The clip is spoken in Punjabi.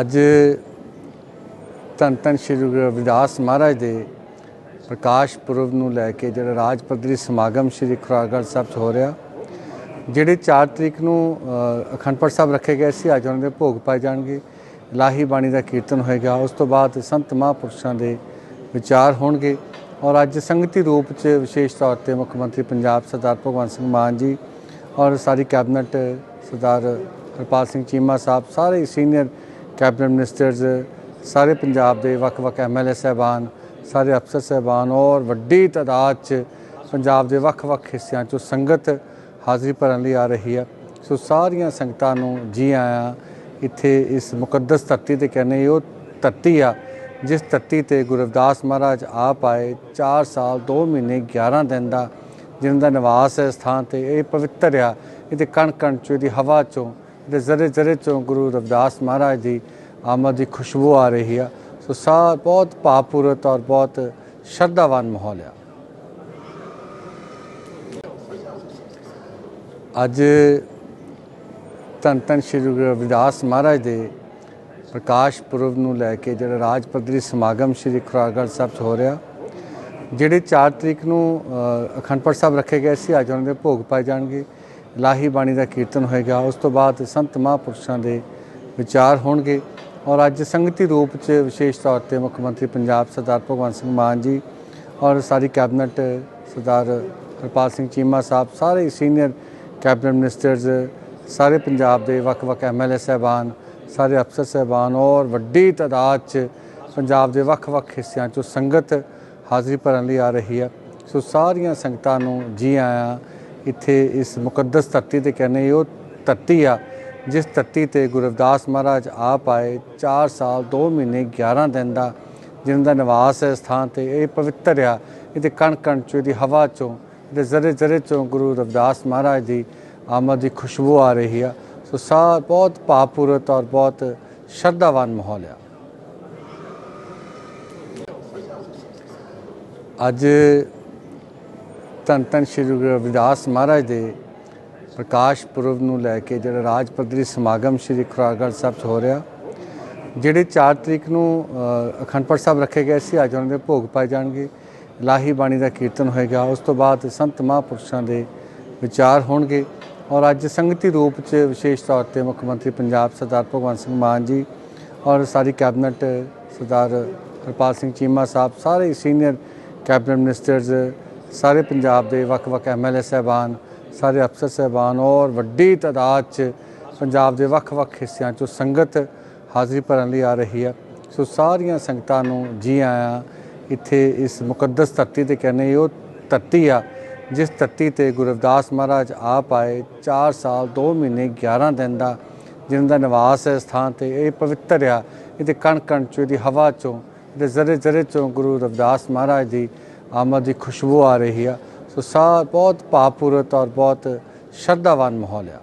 ਅੱਜ ਧੰਨ ਧੰਨ ਸ਼੍ਰੀ ਗੁਰੂ ਰਵਿਦਾਸ ਮਹਾਰਾਜ ਦੇ ਪ੍ਰਕਾਸ਼ ਪੁਰਬ ਨੂੰ ਲੈ ਕੇ ਜਿਹੜਾ ਰਾਜ ਪੱਧਰੀ ਸਮਾਗਮ ਸ਼੍ਰੀ ਖੁਰਾਗੜ੍ਹ ਸਾਹਿਬ 'ਚ ਹੋ ਰਿਹਾ ਜਿਹੜੇ 4 ਤਰੀਕ ਨੂੰ ਅ, ਸਾਹਿਬ ਰੱਖੇ ਗਏ ਸੀ ਅੱਜ ਉਹਨਾਂ ਦੇ ਭੋਗ ਪਾਏ ਜਾਣਗੇ। ਲਾਹੀ ਬਾਣੀ ਦਾ ਕੀਰਤਨ ਹੋਏਗਾ ਉਸ ਤੋਂ ਬਾਅਦ ਸੰਤ ਮਹਾਂਪੁਰਸ਼ਾਂ ਦੇ ਵਿਚਾਰ ਹੋਣਗੇ ਔਰ ਅੱਜ ਸੰਗਤੀ ਰੂਪ 'ਚ ਵਿਸ਼ੇਸ਼ ਤੌਰ ਤੇ ਮੁੱਖ ਮੰਤਰੀ ਪੰਜਾਬ ਸਰਦਾਰ ਭਗਵੰਤ ਸਿੰਘ ਮਾਨ ਜੀ ਔਰ ਸਾਰੀ ਕੈਬਨਿਟ ਸਰਦਾਰ ਹਰਪਾਲ ਸਿੰਘ ਚੀਮਾ ਸਾਹਿਬ, ਸਾਰੇ ਸੀਨੀਅਰ ਕੈਬਨਿਟ ਮਿਨਿਸਟਰਸ ਸਾਰੇ ਪੰਜਾਬ ਦੇ ਵੱਖ-ਵੱਖ ਐਮਐਲਏ ਸਹਿਬਾਨ, ਸਾਰੇ ਅਫਸਰ ਸਹਿਬਾਨ ਔਰ ਵੱਡੀ ਤਾਦਾਦ 'ਚ ਪੰਜਾਬ ਦੇ ਵੱਖ-ਵੱਖ ਹਿੱਸਿਆਂ 'ਚੋਂ ਸੰਗਤ ਹਾਜ਼ਰੀ ਭਰਨ ਲਈ ਆ ਰਹੀ ਹੈ। ਸੋ ਸਾਰੀਆਂ ਸੰਗਤਾਂ ਨੂੰ ਜੀ ਆਇਆਂ ਇੱਥੇ ਇਸ ਮੁਕੱਦਸ ਧਰਤੀ ਤੇ ਕਹਿੰਦੇ ਉਹ ਧਰਤੀ ਆ, ਜਿਸ ਧਰਤੀ ਤੇ ਗੁਰੂ ਰਵਿਦਾਸ ਮਹਾਰਾਜ ਆਪ ਆਏ 4 ਸਾਲ 2 ਮਹੀਨੇ 11 ਦਿਨ ਦਾ ਜਿਨ੍ਹਾਂ ਦਾ ਨਿਵਾਸ ਹੈ ਸਥਾਨ ਤੇ, ਇਹ ਪਵਿੱਤਰ ਆ, ਇਹਦੇ ਕਣ ਕਣ ਚੋਂ, ਇਹਦੀ ਹਵਾ ਚੋਂ ਇਹਦੇ ਜ਼ਰੇ ਜ਼ਰੇ ਚੋਂ ਗੁਰੂ ਰਵਿਦਾਸ ਮਹਾਰਾਜ ਦੀ ਆਮਦ ਦੀ ਖੁਸ਼ਬੂ ਆ ਰਹੀ ਆ। ਸੋ ਸਾਰ ਬਹੁਤ ਭਾਵਪੂਰਤ ਔਰ ਬਹੁਤ ਸ਼ਰਧਾਵਾਨ ਮਾਹੌਲ ਆ। ਅੱਜ ਧੰਨ ਧੰਨ ਸ਼੍ਰੀ ਗੁਰੂ ਰਵਿਦਾਸ ਮਹਾਰਾਜ ਦੇ ਪ੍ਰਕਾਸ਼ ਪੁਰਬ ਨੂੰ ਲੈ ਕੇ ਜਿਹੜਾ ਰਾਜ ਪੱਧਰੀ ਸਮਾਗਮ ਸ਼੍ਰੀ ਖੁਰਾਗੜ੍ਹ ਸਾਹਿਬ 'ਚ ਹੋ ਰਿਹਾ ਜਿਹੜੇ 4 ਤਰੀਕ ਨੂੰ ਅ, ਅਖੰਡ ਪਾਠ ਸਾਹਿਬ ਰੱਖੇ ਗਏ ਸੀ ਅੱਜ ਉਹਨਾਂ ਦੇ ਭੋਗ ਪਾਏ ਜਾਣਗੇ। ਲਾਹੀ ਬਾਣੀ ਦਾ ਕੀਰਤਨ ਹੋਏਗਾ, ਉਸ ਤੋਂ ਬਾਅਦ ਸੰਤ ਮਹਾਂਪੁਰਸ਼ਾਂ ਦੇ ਵਿਚਾਰ ਹੋਣਗੇ ਔਰ ਅੱਜ ਸੰਗਤੀ ਰੂਪ 'ਚ ਵਿਸ਼ੇਸ਼ ਤੌਰ ਤੇ ਮੁੱਖ ਮੰਤਰੀ ਪੰਜਾਬ ਸਰਦਾਰ ਭਗਵੰਤ ਸਿੰਘ ਮਾਨ ਜੀ ਔਰ ਸਾਰੀ ਕੈਬਨਿਟ ਸਰਦਾਰ ਹਰਪਾਲ ਸਿੰਘ ਚੀਮਾ ਸਾਹਿਬ, ਸਾਰੇ ਸੀਨੀਅਰ ਕੈਬਨਿਟ ਮਿਨਿਸਟਰਸ, ਸਾਰੇ ਪੰਜਾਬ ਦੇ ਵੱਖ-ਵੱਖ ਐਮਐਲਏ ਸਹਿਬਾਨ, ਸਾਰੇ ਅਫਸਰ ਸਹਿਬਾਨ ਔਰ ਵੱਡੀ ਤਾਦਾਦ 'ਚ ਪੰਜਾਬ ਦੇ ਵੱਖ-ਵੱਖ ਹਿੱਸਿਆਂ 'ਚੋਂ ਸੰਗਤ ਹਾਜ਼ਰੀ ਭਰਨ ਲਈ ਆ ਰਹੀ ਹੈ ਸੋ ਸਾਰੀਆਂ ਸੰਗਤਾਂ ਨੂੰ ਜੀ ਆਇਆਂ ਇੱਥੇ ਇਸ ਮੁਕੱਦਸ ਧਰਤੀ ਤੇ ਕਹਿੰਦੇ ਉਹ ਧਰਤੀ ਆ, ਜਿਸ ਧਰਤੀ ਤੇ ਗੁਰੂ ਰਵਿਦਾਸ ਮਹਾਰਾਜ ਆਪ ਆਏ 4 ਸਾਲ 2 ਮਹੀਨੇ 11 ਦਿਨ ਦਾ ਜਿਨ੍ਹਾਂ ਦਾ ਨਿਵਾਸ ਹੈ ਸਥਾਨ ਤੇ, ਇਹ ਪਵਿੱਤਰ ਆ, ਇਹਦੇ ਕਣ ਕਣ ਚੋਂ, ਇਹਦੀ ਹਵਾ ਚੋਂ, ਇਹਦੇ ਜ਼ਰੇ ਜ਼ਰੇ ਚੋਂ ਗੁਰੂ ਰਵਿਦਾਸ ਮਹਾਰਾਜ ਦੀ ਆਮਦ ਦੀ ਖੁਸ਼ਬੂ ਆ ਰਹੀ ਆ। ਸੋ ਸਾਰ ਬਹੁਤ ਭਾਵਪੂਰਤ ਔਰ ਬਹੁਤ ਸ਼ਰਧਾਵਾਨ ਮਾਹੌਲ ਆ। ਅੱਜ ਧੰਨ ਧੰਨ ਸ਼੍ਰੀ ਗੁਰੂ ਰਵਿਦਾਸ ਮਹਾਰਾਜ ਦੇ ਪ੍ਰਕਾਸ਼ ਪੁਰਬ ਨੂੰ ਲੈ ਕੇ ਜਿਹੜਾ ਰਾਜ ਪੱਧਰੀ ਸਮਾਗਮ ਸ਼੍ਰੀ ਖੁਰਾਗੜ੍ਹ ਸਾਹਿਬ 'ਚ ਹੋ ਰਿਹਾ ਜਿਹੜੇ 4 ਤਰੀਕ ਨੂੰ ਅ, ਅਖੰਡ ਪਾਠ ਸਾਹਿਬ ਰੱਖੇ ਗਏ ਸੀ ਅੱਜ ਉਹਨਾਂ ਦੇ ਭੋਗ ਪਾਏ ਜਾਣਗੇ। ਲਾਹੀ ਬਾਣੀ ਦਾ ਕੀਰਤਨ ਹੋਏਗਾ ਉਸ ਤੋਂ ਬਾਅਦ ਸੰਤ ਮਹਾਂਪੁਰਸ਼ਾਂ ਦੇ ਵਿਚਾਰ ਹੋਣਗੇ ਔਰ ਅੱਜ ਸੰਗਤੀ ਰੂਪ 'ਚ ਵਿਸ਼ੇਸ਼ ਤੌਰ ਤੇ ਮੁੱਖ ਮੰਤਰੀ ਪੰਜਾਬ ਸਰਦਾਰ ਭਗਵੰਤ ਸਿੰਘ ਮਾਨ ਜੀ ਔਰ ਸਾਰੀ ਕੈਬਨਿਟ ਸਰਦਾਰ ਹਰਪਾਲ ਸਿੰਘ ਚੀਮਾ ਸਾਹਿਬ ਸਾਰੇ ਸੀਨੀਅਰ ਕੈਬਨਿਟ ਮਿਨਿਸਟਰਸ ਸਾਰੇ ਪੰਜਾਬ ਦੇ ਵੱਖ-ਵੱਖ ਐਮਐਲਏ ਸਹਿਬਾਨ, ਸਾਰੇ ਅਫਸਰ ਸਹਿਬਾਨ ਔਰ ਵੱਡੀ ਤਾਦਾਦ 'ਚ ਪੰਜਾਬ ਦੇ ਵੱਖ-ਵੱਖ ਹਿੱਸਿਆਂ 'ਚੋਂ ਸੰਗਤ ਹਾਜ਼ਰੀ ਭਰਨ ਲਈ ਆ ਰਹੀ ਹੈ। ਸੋ ਸਾਰੀਆਂ ਸੰਗਤਾਂ ਨੂੰ ਜੀ ਆਇਆਂ ਇੱਥੇ ਇਸ ਮੁਕੱਦਸ ਧਰਤੀ ਤੇ ਕਹਿੰਦੇ ਉਹ ਧਰਤੀ ਆ, ਜਿਸ ਧਰਤੀ ਤੇ ਗੁਰੂ ਰਵਿਦਾਸ ਮਹਾਰਾਜ ਆਪ ਆਏ 4 ਸਾਲ 2 ਮਹੀਨੇ 11 ਦਿਨ ਦਾ ਜਿਨ੍ਹਾਂ ਦਾ ਨਿਵਾਸ ਹੈ ਸਥਾਨ ਤੇ, ਇਹ ਪਵਿੱਤਰ ਆ। ਇਹਦੇ ਕਣ ਕਣ ਚੋਂ, ਇਹਦੀ ਹਵਾ ਚੋਂ, ਇਹਦੇ ਜ਼ਰੇ ਜ਼ਰੇ ਚੋਂ ਗੁਰੂ ਰਵਿਦਾਸ ਮਹਾਰਾਜ ਦੀ ਆਮਦ ਦੀ ਖੁਸ਼ਬੂ ਆ ਰਹੀ ਆ। ਸੋ ਸਾਰ ਬਹੁਤ ਭਾਵਪੂਰਤ ਔਰ ਬਹੁਤ ਸ਼ਰਧਾਵਾਨ ਮਾਹੌਲ ਆ।